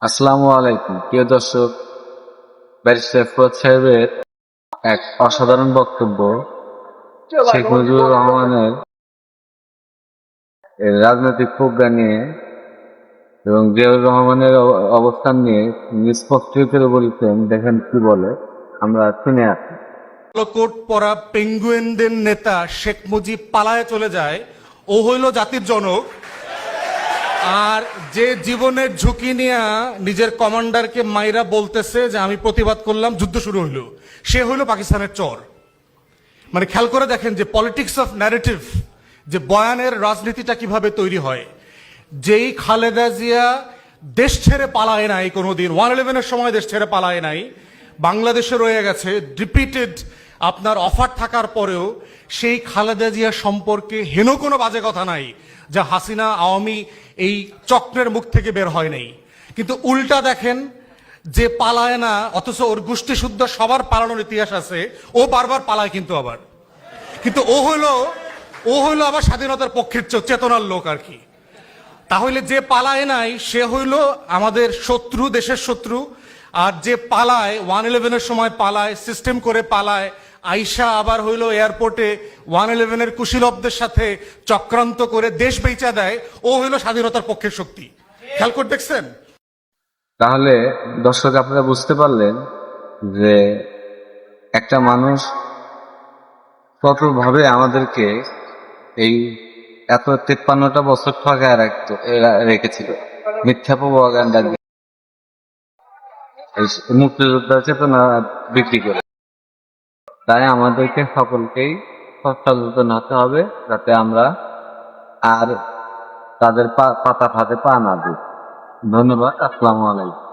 আসসালামু আলাইকুম। প্রিয় দর্শক সাহেবের এক অসাধারণ বক্তব্য শেখ মুজিবুর রহমানের রাজনৈতিক প্রজ্ঞা নিয়ে এবং জিয়াউর রহমানের অব- অবস্থান নিয়ে স্পষ্ট করে বলেছেন। দেখেন কি বলে। আমরা শুনে কালো কোট পরা পেঙ্গুয়েনদের নেতা শেখ মুজিব পালায় চলে যায়। ও হইল জাতির জনক। আর যে জীবনের ঝুঁকি নিয়ে নিজের কমান্ডারকে মাইরা বলতেছে যে আমি প্রতিবাদ করলাম, যুদ্ধ শুরু হইল। সে হইল পাকিস্তানের চর। মানে খেয়াল করে দেখেন যে পলিটিক্স অফ ন্যারেটিভ যে বয়ানের রাজনীতিটা কীভাবে তৈরি হয়। যেই খালেদা জিয়া দেশ ছেড়ে পালায় নাই কোনোদিন ওয়ান ইলেভেনের সময় দেশ ছেড়ে পালায় নাই, বাংলাদেশে রয়ে গেছে রিপিটেড আপনার অফার থাকার পরেও সেই খালেদা জিয়া সম্পর্কে হেন কোনো বাজে কথা নাই, যা হাসিনা আওয়ামী এই চক্রের মুখ থেকে বের হয় নাই। কিন্তু উল্টা দেখেন যে পালায় না, অথচ ওর গোষ্ঠী শুদ্ধ সবার পালানোর ইতিহাস আছে, ও বারবার পালায় কিন্তু আবার। কিন্তু ও হলো ও হইল আবার স্বাধীনতার পক্ষের চেতনার লোক আর কি। তাহলে যে পালায় নাই, সে হইল আমাদের শত্রু, দেশের শত্রু আর যে পালায় ওয়ান ইলেভেনের সময় পালায় সিস্টেম করে পালায়, আইসা আবার হইল এয়ারপোর্টে ওয়ান ইলেভেনের কুশীলবদের সাথে চক্রান্ত করে দেশ বেচা দেয়, ও হইল স্বাধীনতার পক্ষের শক্তি। খেয়াল করে দেখছেন? তাহলে দর্শক, আপনারা বুঝতে পারলেন যে একটা মানুষ কতভাবে আমাদেরকে এই এত তেপ্পান্নটা বছর ঠকায় রাখতো রেখেছিল। মিথ্যা এই মুক্তিযোদ্ধা চেতনা বিক্রি করে। তাই আমাদেরকে সকলকেই সচেতন হতে হবে, যাতে আমরা আর তাদের পাতা ফাতে পা না দিই। ধন্যবাদ, আসসালামু আলাইকুম।